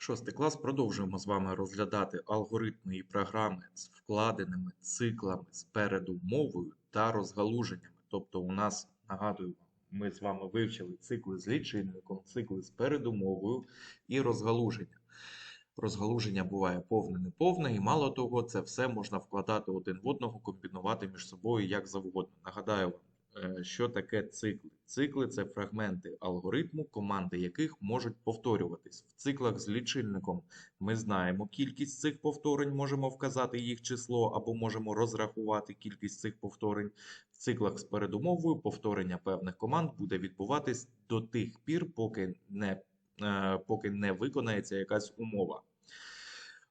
Шостий клас продовжуємо з вами розглядати алгоритми і програми з вкладеними циклами з передумовою та розгалуженнями. Тобто, у нас, нагадую вам, ми з вами вивчили цикли з лічильником, цикли з передумовою і розгалуження. Розгалуження буває повне, неповне, і мало того, це все можна вкладати один в одного, комбінувати між собою як завгодно. Нагадаю вам, е, що таке цикли. Цикли це фрагменти алгоритму, команди яких можуть повторюватись. В циклах з лічильником ми знаємо кількість цих повторень, можемо вказати їх число або можемо розрахувати кількість цих повторень. В циклах з передумовою повторення певних команд буде відбуватись до тих пір, поки не, е, поки не виконається якась умова.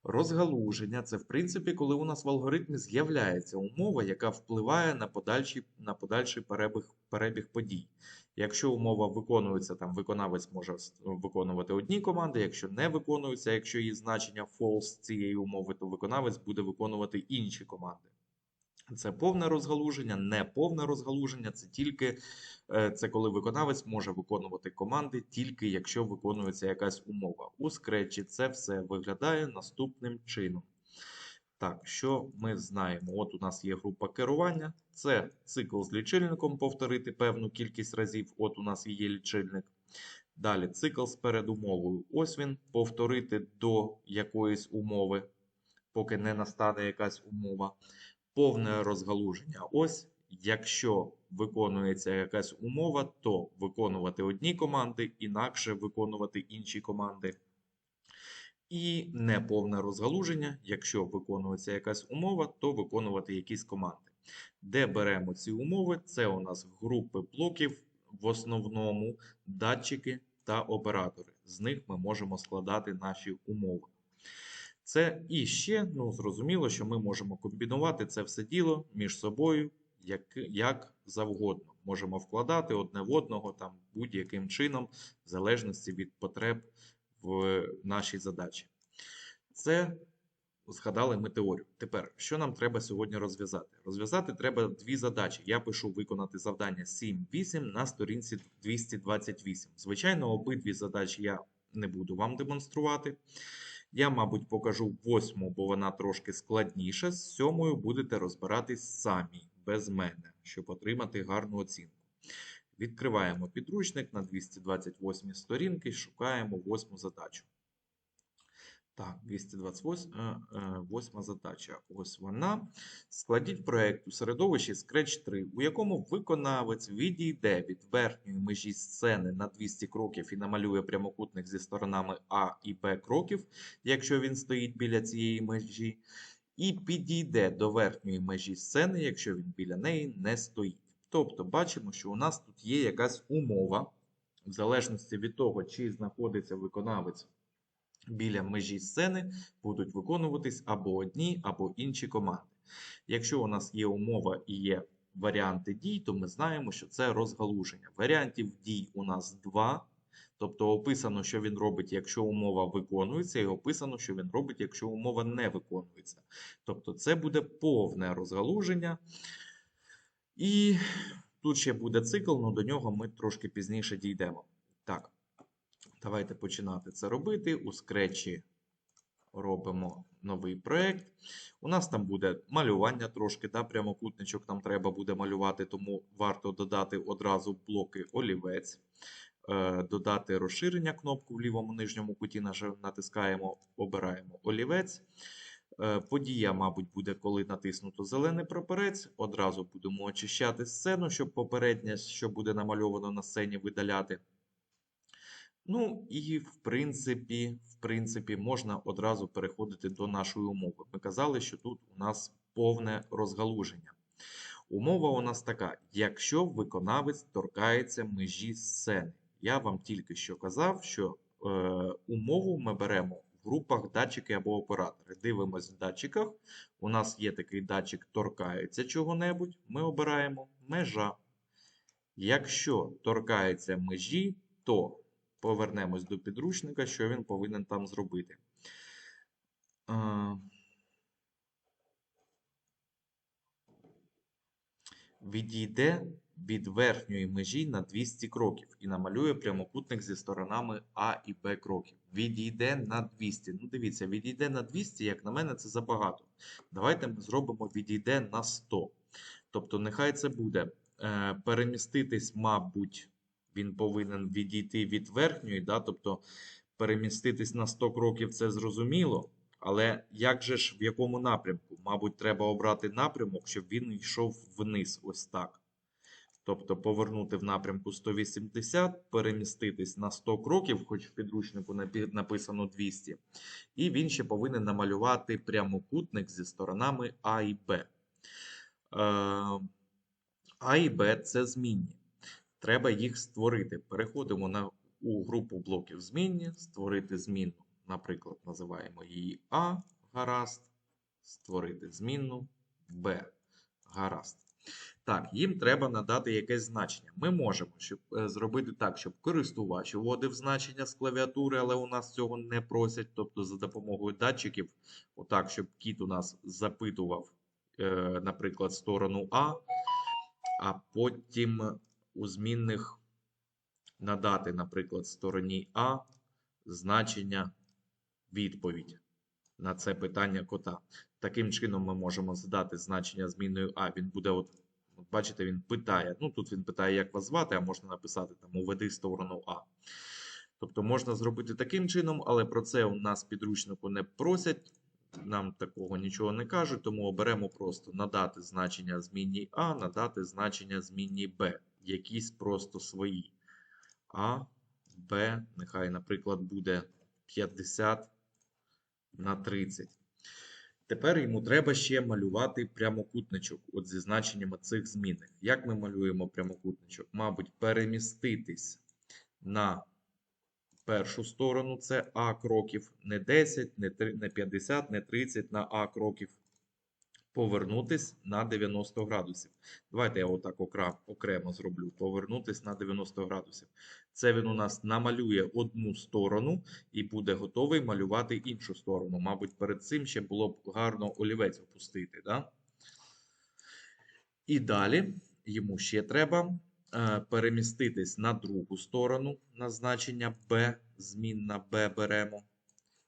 Розгалуження це, в принципі, коли у нас в алгоритмі з'являється умова, яка впливає на подальший, на подальший перебіг, перебіг подій. Якщо умова виконується, там виконавець може виконувати одні команди, якщо не виконується, якщо її значення false цієї умови, то виконавець буде виконувати інші команди. Це повне розгалуження, не повне розгалуження, це тільки е, це коли виконавець може виконувати команди, тільки якщо виконується якась умова. У скретчі це все виглядає наступним чином. Так, що ми знаємо? От у нас є група керування, це цикл з лічильником повторити певну кількість разів. От у нас є лічильник. Далі цикл з передумовою. Ось він повторити до якоїсь умови, поки не настане якась умова. Повне розгалуження. Ось, якщо виконується якась умова, то виконувати одні команди, інакше виконувати інші команди. І неповне розгалуження, якщо виконується якась умова, то виконувати якісь команди. Де беремо ці умови? Це у нас групи блоків, в основному датчики та оператори. З них ми можемо складати наші умови. Це і ще, ну, зрозуміло, що ми можемо комбінувати це все діло між собою як, як завгодно. Можемо вкладати одне в одного там будь-яким чином, в залежності від потреб в нашій задачі. Це згадали ми теорію. Тепер, що нам треба сьогодні розв'язати? Розв'язати треба дві задачі. Я пишу виконати завдання 7-8 на сторінці 228. Звичайно, обидві задачі я не буду вам демонструвати. Я, мабуть, покажу восьму, бо вона трошки складніша. З сьомою будете розбиратись самі, без мене, щоб отримати гарну оцінку. Відкриваємо підручник на 228 сторінки, шукаємо восьму задачу. Так, 228 е, задача. Ось вона. Складіть проєкт у середовищі Scratch 3, у якому виконавець відійде від верхньої межі сцени на 200 кроків і намалює прямокутник зі сторонами А і Б кроків, якщо він стоїть біля цієї межі, і підійде до верхньої межі сцени, якщо він біля неї не стоїть. Тобто, бачимо, що у нас тут є якась умова, в залежності від того, чи знаходиться виконавець біля межі сцени будуть виконуватись або одні, або інші команди. Якщо у нас є умова і є варіанти дій, то ми знаємо, що це розгалуження. Варіантів дій у нас два. Тобто описано, що він робить, якщо умова виконується, і описано, що він робить, якщо умова не виконується. Тобто це буде повне розгалуження. І тут ще буде цикл, але до нього ми трошки пізніше дійдемо. Так. Давайте починати це робити. У скретчі робимо новий проєкт. У нас там буде малювання трошки, да, прямокутничок нам треба буде малювати, тому варто додати одразу блоки олівець, е, додати розширення кнопку в лівому нижньому куті, натискаємо, обираємо олівець. Е, Подія, мабуть, буде, коли натиснуто зелений прапорець. Одразу будемо очищати сцену, щоб попереднє, що буде намальовано на сцені, видаляти. Ну і в принципі, в принципі, можна одразу переходити до нашої умови. Ми казали, що тут у нас повне розгалуження. Умова у нас така: якщо виконавець торкається межі сцени. Я вам тільки що казав, що е, умову ми беремо в групах датчики або оператори. Дивимось в датчиках. У нас є такий датчик торкається чого-небудь. Ми обираємо межа. Якщо торкається межі, то повернемось до підручника, що він повинен там зробити. Відійде від верхньої межі на 200 кроків і намалює прямокутник зі сторонами А і Б кроків. Відійде на 200. Ну, дивіться, відійде на 200, як на мене, це забагато. Давайте ми зробимо відійде на 100. Тобто, нехай це буде е, переміститись, мабуть, він повинен відійти від верхньої, да? тобто переміститись на 100 кроків це зрозуміло. Але як же ж в якому напрямку? Мабуть, треба обрати напрямок, щоб він йшов вниз, ось так. Тобто повернути в напрямку 180, переміститись на 100 кроків, хоч в підручнику написано 200. І він ще повинен намалювати прямокутник зі сторонами А і Б. Е, А і Б це змінні. Треба їх створити. Переходимо на, у групу блоків змінні, створити змінну. Наприклад, називаємо її А, гаразд, створити змінну Б, гаразд. Так, їм треба надати якесь значення. Ми можемо щоб, е, зробити так, щоб користувач вводив значення з клавіатури, але у нас цього не просять. Тобто за допомогою датчиків, отак, щоб кіт у нас запитував, е, наприклад, сторону А, а потім у змінних надати, наприклад, стороні А значення відповідь на це питання кота. Таким чином ми можемо задати значення змінною А. Він буде, от, от бачите, він питає. Ну, тут він питає, як вас звати, а можна написати там уведи сторону А. Тобто можна зробити таким чином, але про це у нас підручнику не просять. Нам такого нічого не кажуть, тому оберемо просто надати значення змінній А, надати значення змінній Б. Якісь просто свої. А, Б, нехай, наприклад, буде 50 на 30. Тепер йому треба ще малювати прямокутничок от зі значеннями цих змінних. Як ми малюємо прямокутничок? Мабуть, переміститись на першу сторону, це А кроків, не 10, не не 50, не 30 на А кроків. Повернутись на 90 градусів. Давайте я отак окремо зроблю. Повернутись на 90 градусів. Це він у нас намалює одну сторону і буде готовий малювати іншу сторону. Мабуть, перед цим ще було б гарно олівець опустити. Да? І далі йому ще треба е, переміститись на другу сторону на значення B, змінна B беремо.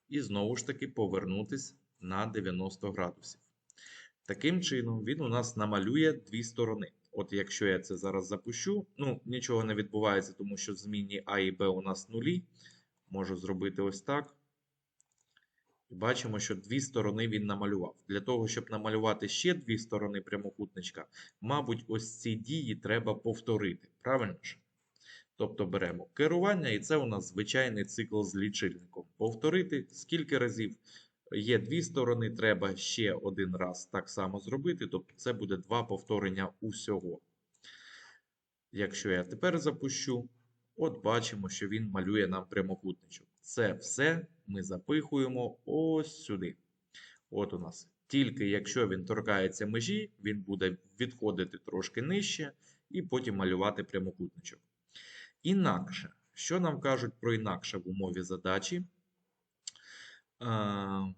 І знову ж таки повернутись на 90 градусів. Таким чином, він у нас намалює дві сторони. От якщо я це зараз запущу, ну, нічого не відбувається, тому що змінні А і Б у нас нулі. Можу зробити ось так. І бачимо, що дві сторони він намалював. Для того, щоб намалювати ще дві сторони прямокутничка, мабуть, ось ці дії треба повторити. Правильно ж? Тобто беремо керування, і це у нас звичайний цикл з лічильником. Повторити скільки разів є дві сторони, треба ще один раз так само зробити. Тобто це буде два повторення усього. Якщо я тепер запущу, от бачимо, що він малює нам прямокутничок. Це все ми запихуємо ось сюди. От у нас. Тільки якщо він торкається межі, він буде відходити трошки нижче і потім малювати прямокутничок. Інакше, що нам кажуть про інакше в умові задачі? А,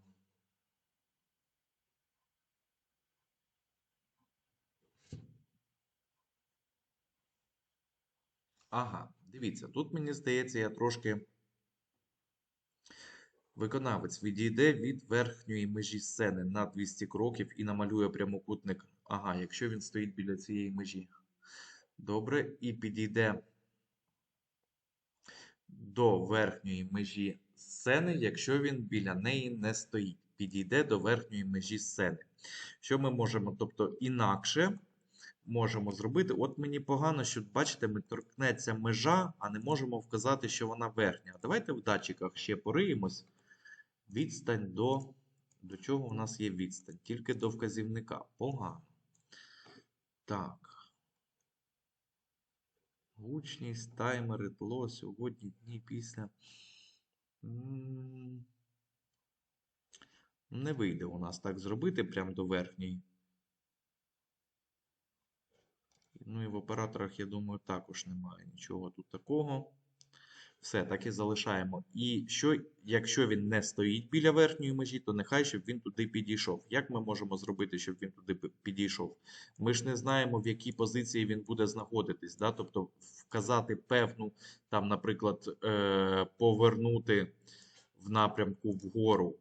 Ага, дивіться, тут мені здається, я трошки. Виконавець відійде від верхньої межі сцени на 200 кроків і намалює прямокутник. Ага, якщо він стоїть біля цієї межі. Добре, і підійде до верхньої межі сцени, якщо він біля неї не стоїть. Підійде до верхньої межі сцени. Що ми можемо, тобто інакше можемо зробити? От мені погано, що, бачите, ми торкнеться межа, а не можемо вказати, що вона верхня. Давайте в датчиках ще пориємось. Відстань до. До чого у нас є відстань? Тільки до вказівника. Погано. Так. Гучність, таймери, тло, сьогодні дні після. Не вийде у нас так зробити прямо до верхньої. Ну і в операторах, я думаю, також немає нічого тут такого. Все, так і залишаємо. І що, якщо він не стоїть біля верхньої межі, то нехай, щоб він туди підійшов. Як ми можемо зробити, щоб він туди підійшов? Ми ж не знаємо, в якій позиції він буде знаходитись. Да? Тобто вказати певну, там, наприклад, е, повернути в напрямку вгору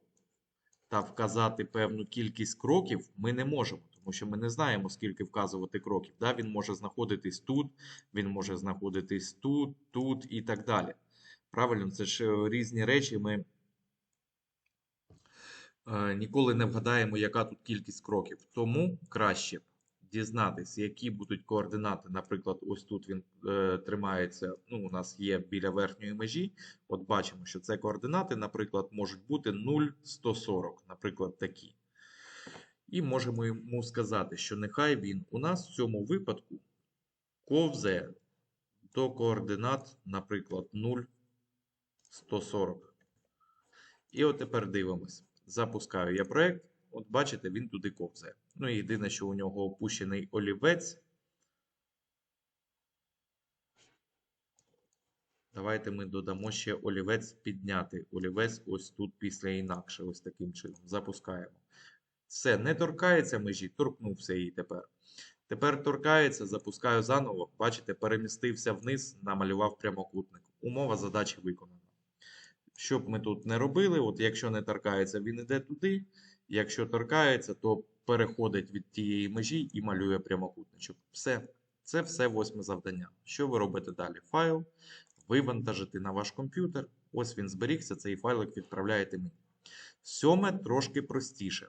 та вказати певну кількість кроків ми не можемо, тому що ми не знаємо, скільки вказувати кроків. Да? Він може знаходитись тут, він може знаходитись тут, тут і так далі. Правильно, це ж е, різні речі. Ми е, ніколи не вгадаємо, яка тут кількість кроків. Тому краще б дізнатись, які будуть координати. Наприклад, ось тут він е, тримається. Ну, у нас є біля верхньої межі. От бачимо, що це координати, наприклад, можуть бути 0, 140, наприклад, такі. І можемо йому сказати, що нехай він у нас в цьому випадку ковзає до координат, наприклад, 0, 140. І от тепер дивимось. Запускаю я проєкт. От бачите, він туди ковзає. Ну і єдине, що у нього опущений олівець. Давайте ми додамо ще олівець підняти. Олівець ось тут після інакше, ось таким чином. Запускаємо. Все, не торкається межі, торкнувся її тепер. Тепер торкається, запускаю заново. Бачите, перемістився вниз, намалював прямокутник. Умова задачі виконана. Що б ми тут не робили, от якщо не торкається, він іде туди. Якщо торкається, то переходить від тієї межі і малює прямокутничок. Все. Це все восьме завдання. Що ви робите далі? Файл, вивантажити на ваш комп'ютер. Ось він зберігся, цей файлик відправляєте мені. Сьоме трошки простіше.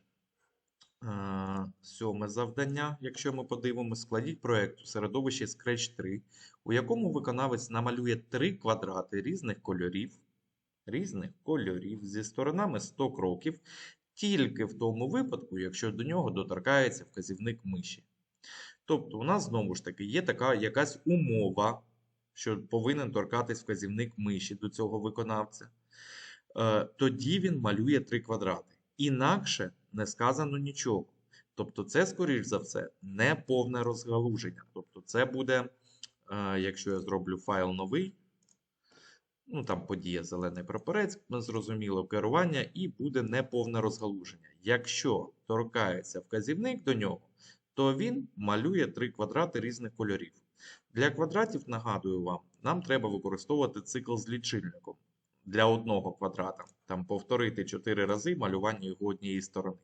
Е, Сьоме завдання, якщо ми подивимося, складіть проєкт у середовищі Scratch 3, у якому виконавець намалює три квадрати різних кольорів, різних кольорів зі сторонами 100 кроків, тільки в тому випадку, якщо до нього доторкається вказівник миші. Тобто, у нас знову ж таки є така якась умова, що повинен торкатись вказівник миші до цього виконавця. Е, Тоді він малює три квадрати. Інакше не сказано нічого. Тобто, це, скоріш за все, не повне розгалуження. Тобто, це буде, е, якщо я зроблю файл новий, ну там подія зелений прапорець, зрозуміло, керування, і буде неповне розгалуження. Якщо торкається вказівник до нього, то він малює три квадрати різних кольорів. Для квадратів, нагадую вам, нам треба використовувати цикл з лічильником для одного квадрата. Там повторити 4 рази малювання його однієї сторони.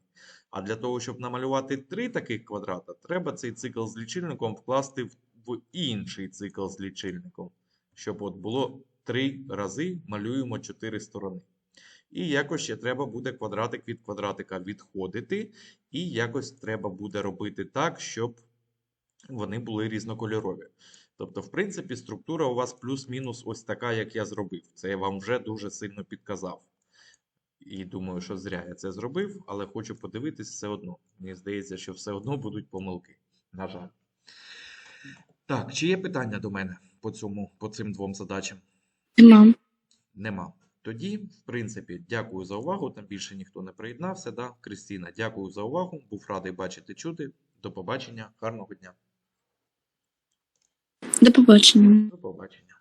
А для того, щоб намалювати три таких квадрата, треба цей цикл з лічильником вкласти в інший цикл з лічильником. Щоб от було 3 рази малюємо 4 сторони. І якось ще треба буде квадратик від квадратика відходити. І якось треба буде робити так, щоб вони були різнокольорові. Тобто, в принципі, структура у вас плюс-мінус ось така, як я зробив. Це я вам вже дуже сильно підказав. І думаю, що зря я це зробив, але хочу подивитись все одно. Мені здається, що все одно будуть помилки. На жаль. Так, чи є питання до мене по цьому, по цим двом задачам? Нема. Нема. Тоді, в принципі, дякую за увагу. Там більше ніхто не приєднався. Да? Кристина, дякую за увагу. Був радий бачити, чути. До побачення. Гарного дня. До побачення. До побачення.